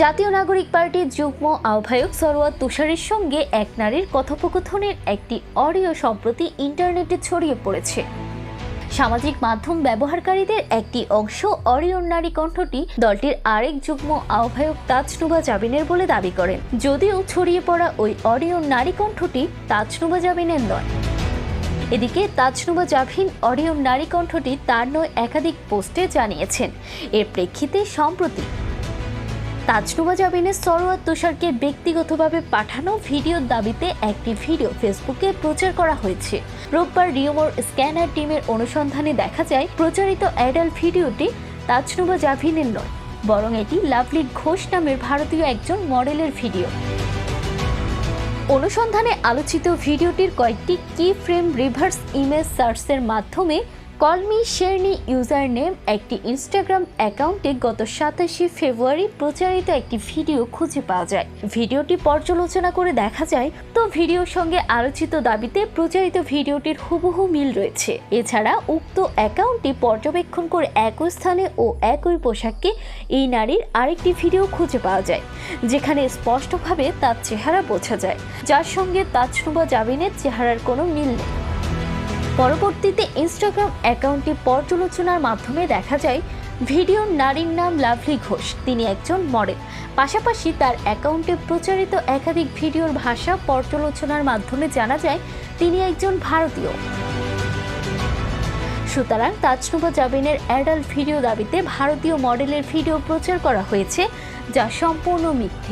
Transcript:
জাতীয় নাগরিক পার্টির যুগ্ম আহ্বায়ক সরোয়ার তুষারের সঙ্গে এক নারীর কথোপকথনের একটি অডিও সম্প্রতি ইন্টারনেটে ছড়িয়ে পড়েছে। সামাজিক মাধ্যম ব্যবহারকারীদের একটি অংশ অরিয়ন নারী কণ্ঠটি দলটির আরেক যুগ্ম আহ্বায়ক তাজনুবা জাবিনের বলে দাবি করেন। যদিও ছড়িয়ে পড়া ওই অরিয়ন নারী কণ্ঠটি তাজনুবা জাবিনের নয়। এদিকে তাজনুবা জাভিন অরিয়ম নারী কণ্ঠটি তার নয় একাধিক পোস্টে জানিয়েছেন। এর প্রেক্ষিতে সম্প্রতি তাজনুবা জামিনের সরোয়ার তুষারকে ব্যক্তিগতভাবে পাঠানো ভিডিওর দাবিতে একটি ভিডিও ফেসবুকে প্রচার করা হয়েছে। রোববার রিওমোর স্ক্যানার টিমের অনুসন্ধানে দেখা যায়, প্রচারিত অ্যাডাল্ট ভিডিওটি তাজনুবা জাভিনের নয়, বরং এটি লাভলি ঘোষ নামের ভারতীয় একজন মডেলের ভিডিও। অনুসন্ধানে আলোচিত ভিডিওটির কয়েকটি কি ফ্রেম রিভার্স ইমেজ সার্চের মাধ্যমে কলমি শেরনি ইউজার নেম একটি ইনস্টাগ্রাম অ্যাকাউন্টে গত সাতাশে ফেব্রুয়ারি প্রচারিত একটি ভিডিও খুঁজে পাওয়া যায়। ভিডিওটি পর্যালোচনা করে দেখা যায়, তো ভিডিওর সঙ্গে আলোচিত দাবিতে প্রচারিত ভিডিওটির হুবহু মিল রয়েছে। এছাড়া উক্ত অ্যাকাউন্টটি পর্যবেক্ষণ করে একই স্থানে ও একই পোশাককে এই নারীর আরেকটি ভিডিও খুঁজে পাওয়া যায়, যেখানে স্পষ্টভাবে তার চেহারা বোঝা যায়। যার সঙ্গে তাজনুবা জাবিনের চেহারার কোনো মিল নেই। পরবর্তীতে ইনস্টাগ্রাম অ্যাকাউন্টটি পর্যালোচনার মাধ্যমে দেখা যায় ভিডিওর নারীর নাম লাভলি ঘোষ। তিনি একজন মডেল। পাশাপাশি তার অ্যাকাউন্টে প্রচারিত একাধিক ভিডিওর ভাষা পর্যালোচনার মাধ্যমে জানা যায়, তিনি একজন ভারতীয়। সুতরাং তাজনুবা জাবিনের অ্যাডাল্ট ভিডিও দাবিতে ভারতীয় মডেলের ভিডিও প্রচার করা হয়েছে, যা সম্পূর্ণ মিথ্যে।